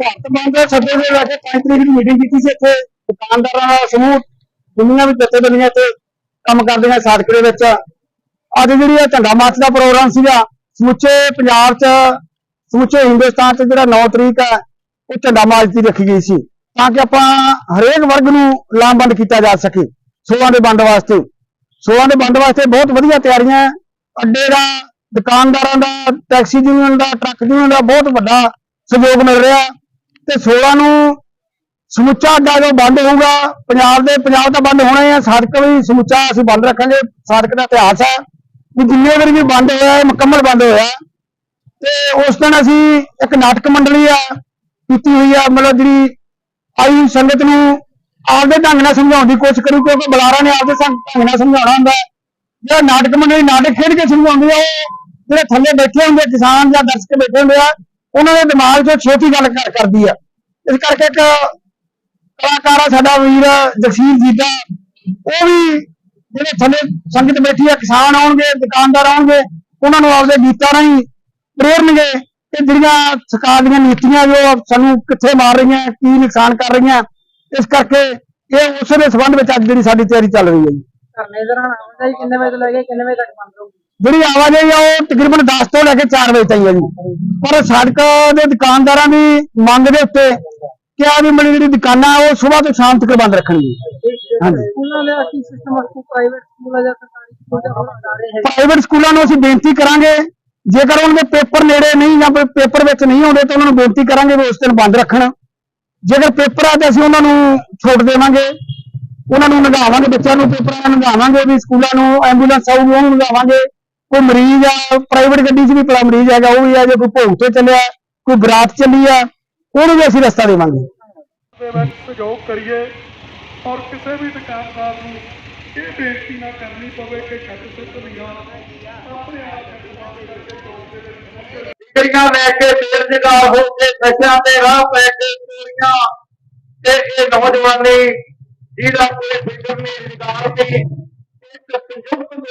ਭਾਰਤ ਬੰਦ ਦੇ ਸੱਦੇ ਦੇ ਵਿੱਚ 5 ਤਰੀਕ ਨੂੰ ਮੀਟਿੰਗ ਕੀਤੀ ਸੀ ਇੱਥੇ, ਦੁਕਾਨਦਾਰਾਂ ਦਾ ਸਮੂਹ, ਦੁਨੀਆ ਵਿੱਚ ਜਥੇਬੰਦੀਆਂ ਇੱਥੇ ਕੰਮ ਕਰਦੀਆਂ ਸਾੜਕ ਦੇ ਵਿੱਚ। ਅੱਜ ਜਿਹੜੀ ਇਹ ਝੰਡਾ ਮਾਰਚ ਦਾ ਪ੍ਰੋਗਰਾਮ ਸੀਗਾ, ਸਮੁੱਚੇ ਪੰਜਾਬ 'ਚ, ਸਮੁੱਚੇ ਹਿੰਦੁਸਤਾਨ 'ਚ ਜਿਹੜਾ 9 ਤਰੀਕ ਹੈ ਉਹ ਝੰਡਾ ਮਾਰਚ ਦੀ ਰੱਖੀ ਗਈ ਸੀ। ਤਾਂ ਕਿ ਆਪਾਂ ਹਰੇਕ ਵਰਗ ਨੂੰ ਲਾਮਬੰਦ ਕੀਤਾ ਜਾ ਸਕੇ, ਸੋਹਾਂ ਦੇ ਵੰਡ ਵਾਸਤੇ। ਸੋਹਾਂ ਦੇ ਵੰਡ ਵਾਸਤੇ ਬਹੁਤ ਵਧੀਆ ਤਿਆਰੀਆਂ, ਅੱਡੇ ਦਾ, ਦੁਕਾਨਦਾਰਾਂ ਦਾ, ਟੈਕਸੀ ਯੂਨੀਅਨ ਦਾ, ਟਰੱਕ ਯੂਨੀਅਨ ਦਾ ਬਹੁਤ ਵੱਡਾ ਸਹਿਯੋਗ ਮਿਲ ਰਿਹਾ। ਤੇ 16 ਨੂੰ ਸਮੁੱਚਾ ਅੱਡਾ ਜੋ ਬੰਦ ਹੋਊਗਾ ਪੰਜਾਬ ਦੇ ਪੰਜਾਬ ਤਾਂ ਬੰਦ ਹੋਣਾ ਹੀ ਹੈ ਸੜਕ ਵੀ ਸਮੁੱਚਾ ਅਸੀਂ ਬੰਦ ਰੱਖਾਂਗੇ ਸੜਕ ਦਾ ਇਤਿਹਾਸ ਹੈ। ਵੀ ਜਿੰਨੇ ਵਾਰੀ ਵੀ ਬੰਦ ਹੋਇਆ ਹੈ ਮੁਕੰਮਲ ਬੰਦ ਹੋਇਆ ਤੇ ਉਸ ਦਿਨ ਅਸੀਂ ਇੱਕ ਨਾਟਕ ਮੰਡਲੀ ਆ ਕੀਤੀ ਹੋਈ ਆ ਮਤਲਬ ਜਿਹੜੀ ਆਈ ਸੰਗਤ ਨੂੰ ਆਪਦੇ ਢੰਗ ਨਾਲ ਸਮਝਾਉਣ ਦੀ ਕੋਸ਼ਿਸ਼ ਕਰੂ ਕਿਉਂਕਿ ਬੁਲਾਰਾ ਨੇ ਆਪਦੇ ਢੰਗ ਨਾਲ ਸਮਝਾਉਣਾ ਹੁੰਦਾ। ਜਿਹੜਾ ਨਾਟਕ ਮੰਡਲੀ ਨਾਟਕ ਖੇਡ ਕੇ ਸਮਝਾਉਂਦੀ ਆ ਉਹ ਜਿਹੜੇ ਥੱਲੇ ਬੈਠੇ ਹੁੰਦੇ ਆ, ਕਿਸਾਨ ਜਾਂ ਦਰਸ਼ਕ ਬੈਠੇ ਹੁੰਦੇ ਆ ਉਹਨਾਂ ਦੇ ਦਿਮਾਗ 'ਚੋਂ ਛੇਤੀ ਗੱਲ ਕਰਦੀ ਆ। ਇਸ ਕਰਕੇ ਇੱਕ ਕਲਾਕਾਰ ਆ ਸਾਡਾ ਵੀਰ ਜਗਸੀਰ ਜੀਤਾ ਉਹ ਵੀ ਜਿਹੜੇ ਥੱਲੇ ਸੰਗਤ ਬੈਠੀ ਆ, ਕਿਸਾਨ ਆਉਣਗੇ, ਦੁਕਾਨਦਾਰ ਆਉਣਗੇ, ਉਹਨਾਂ ਨੂੰ ਆਪਦੇ ਗੀਤਾਂ ਰਾਹੀਂ ਪ੍ਰੇਰਨਗੇ ਕਿ ਜਿਹੜੀਆਂ ਸਰਕਾਰ ਦੀਆਂ ਨੀਤੀਆਂ ਜੋ ਸਾਨੂੰ ਕਿੱਥੇ ਮਾਰ ਰਹੀਆਂ, ਕੀ ਨੁਕਸਾਨ ਕਰ ਰਹੀਆਂ, ਇਸ ਕਰਕੇ ਇਹ ਉਸ ਦੇ ਸੰਬੰਧ ਵਿੱਚ ਅੱਜ ਜਿਹੜੀ ਸਾਡੀ ਤਿਆਰੀ ਚੱਲ ਰਹੀ ਹੈ ਜੀ। ਧਰਨੇ ਦੌਰਾਨ ਆਵਾਜਾਈ ਕਿੰਨੇ ਵਜੇ ਤੋਂ ਲੈ ਕੇ ਕਿੰਨੇ ਵਜੇ ਤੱਕ ਬੰਦ ਹੋਊਗੀ ਜਿਹੜੀ ਆਵਾਜਾਈ ਆ ਉਹ ਤਕਰੀਬਨ 10 ਤੋਂ ਲੈ ਕੇ 4 ਵਜੇ ਤਾਈਂ ਹੈ ਜੀ। ਪਰ ਸੜਕ ਦੇ ਦੁਕਾਨਦਾਰਾਂ ਦੀ ਮੰਗ ਦੇ ਉੱਤੇ ਕਿਹਾ ਵੀ ਮੇਰੀ ਜਿਹੜੀ ਦੁਕਾਨਾਂ ਉਹ ਸਵੇਰ ਤੋਂ ਸ਼ਾਮ ਤੱਕ ਬੰਦ ਰੱਖਣਗੇ। ਹਾਂਜੀ। ਸਕੂਲਾਂ ਦਾ ਕੀ ਸਿਸਟਮ ਹੈ ਪ੍ਰਾਈਵੇਟ ਸਕੂਲ ਜਾਂ ਸਰਕਾਰੀ ਸਕੂਲ ਪ੍ਰਾਈਵੇਟ ਸਕੂਲਾਂ ਨੂੰ ਅਸੀਂ ਬੇਨਤੀ ਕਰਾਂਗੇ। ਜੇਕਰ ਉਹਨਾਂ ਦੇ ਪੇਪਰ ਨੇੜੇ ਨਹੀਂ ਜਾਂ ਪੇਪਰ ਵਿੱਚ ਨਹੀਂ ਆਉਂਦੇ ਤਾਂ ਉਹਨਾਂ ਨੂੰ ਬੇਨਤੀ ਕਰਾਂਗੇ ਵੀ ਉਸ ਦਿਨ ਬੰਦ ਰੱਖਣ। ਜੇਕਰ ਪੇਪਰ ਆ ਤੇ ਅਸੀਂ ਉਹਨਾਂ ਨੂੰ ਛੋਟ ਦੇਵਾਂਗੇ। ਉਹਨਾਂ ਨੂੰ ਨਗਾਵਾਂਗੇ ਬੱਚਿਆਂ ਨੂੰ ਪੇਪਰਾਂ ਨਾਲ ਨਗਾਵਾਂਗੇ ਵੀ ਸਕੂਲਾਂ ਨੂੰ ਐਂਬੂਲੈਂਸ ਆਊਗੀ ਉਹਨੂੰ ਨਗਾਵਾਂਗੇ। ਕੋਈ ਮਰੀਜ਼ ਆ ਪ੍ਰਾਈਵੇਟ ਗੱਡੀ 'ਚ ਵੀ ਪੜਾ ਮਰੀਜ਼ ਹੈਗਾ ਉਹ ਵੀ ਆ ਜੇ ਕੋਈ ਭੋਗ ਤੇ ਚੱਲਿਆ ਕੋਈ ਬਰਾਤ ਚੱਲੀ ਆ ਉਹਨੂੰ ਵੀ ਅਸੀਂ ਰਸਤਾ ਦੇਵਾਂਗੇ। ਦੇ ਵਿੱਚ ਸਹਿਯੋਗ ਕਰੀਏ ਔਰ ਕਿਸੇ ਵੀ ਦੁਕਾਨਦਾਰ ਨੂੰ ਇਹ ਬੇਨਤੀ ਨਾ ਕਰਨੀ ਪਵੇ ਕਿ ਛੱਡ ਸਿੱਧ ਦੀਆਂ ਆਪਣੇ ਆਪ ਜਜ਼ਬਾਤ ਦੇ ਕਰਕੇ ਚੌਕ ਦੇ ਵਿੱਚ ਡਿਗਰੀਆਂ ਲੈ ਕੇ ਬੇਰੁਜ਼ਗਾਰ ਹੋ ਕੇ ਨਸ਼ਿਆਂ ਦੇ ਰਾਹ ਪੈ ਕੇ ਚੋਰੀਆਂ। ਤੇ ਇਹ ਨੌਜਵਾਨੀ ਜਿਹਦਾ ਕੋਈ ਫਿਕਰ ਨਹੀਂ ਰੁਜ਼ਗਾਰ ਨਹੀਂ ਇੱਕ ਸੰਯੁਕਤ